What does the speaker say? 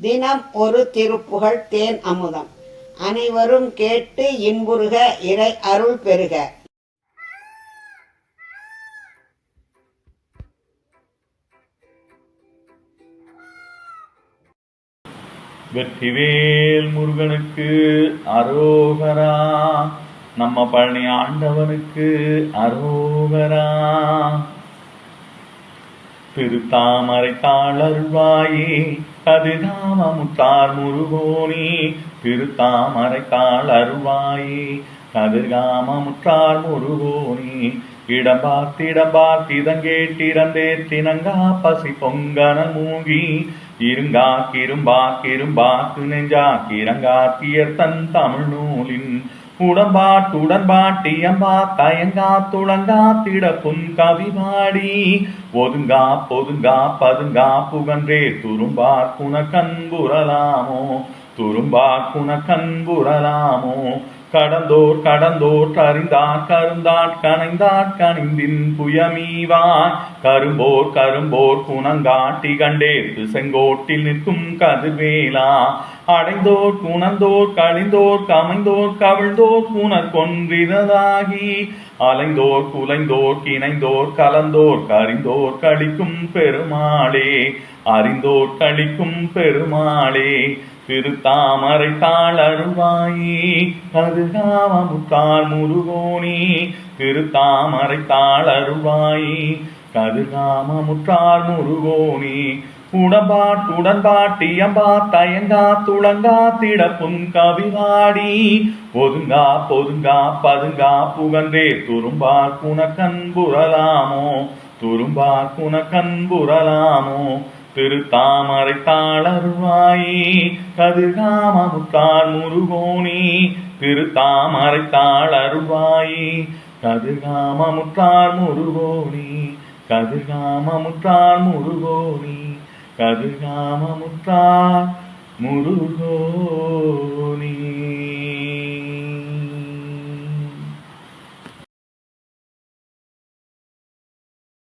தினம் ஒரு திருப்புகழ் தேன் அமுதம். அனைவரும் கேட்டு இன்புறுக இறை அருள் பெறுக. வெற்றிவேல் முருகனுக்கு அரோகரா நம்ம பழனி ஆண்டவனுக்கு அரோகரா. திருத்தாமரை தாளர்வாயே கதிராம முத்தார் முருகோனி திருத்தாமரை தாளர்வாயே கதிர்காம முற்றார் முருகோனி இடம் பார்த்திடம் பார்த்திதங் கேட்டிறந்தே தினங்கா பசி பொங்கன மூங்கி. இருங்கா கிரும்பா கிரும்பாக்கு நெஞ்சா கிரங்கா தன் தமிழ் நூலின் உடம்பாட்டு உடன்பாட்டியம்பா தயங்கா துளங்கா திடப்புன் கவிபாடி ஒதுங்கா பொதுங்கா பதுங்கா புகன்றே துரும்பா குணக்கன்புறலாமோ துரும்பா குணக்கன்புறலாமோ கடந்தோர் கடந்தோர் அறிந்தார் கருந்தாட் கனைந்தாட் கனிந்தின் புயமீவான் கரும்போர் கரும்போர் குணங்காட்டி கண்டே செங்கோட்டில் நிற்கும் கதிர்வேலா. அடைந்தோர் குணந்தோர் கழிந்தோர் கமைந்தோர் கவிழ்ந்தோர் புனர் கொன்றிரதாகி அலைந்தோர் குலைந்தோர் கிணைந்தோர் கலந்தோர் கறிந்தோர் கழிக்கும் பெருமாளே. அறிந்தோர் கழிக்கும் பெருமாளே. திருத்தாமரை தாள் அருள்வாயே. கருகாம முத்தாள் திருத்தாமரை தாள் கருகாமமுற்றார் முருகோணி முற்றார் முருகோனி உடம்பாட் தயங்கா துளங்கா திடப்பும் கவிவாடி. ஒதுங்கா பொதுங்கா பதுங்கா புகந்தே துரும்பா குணக்கன்புறலாமோ துரும்பா குணக்கன்புறலாமோ திருத்தாமரை தாளருவாயே. கதிர்காம முத்தாள் முருகோனி. திருத்தாமரை தாளருவாயே. கதிர்காம முத்தாள் முருகோனி. கதிர்காம முத்தாள் முருகோனி. கதிர்காம முருகோ.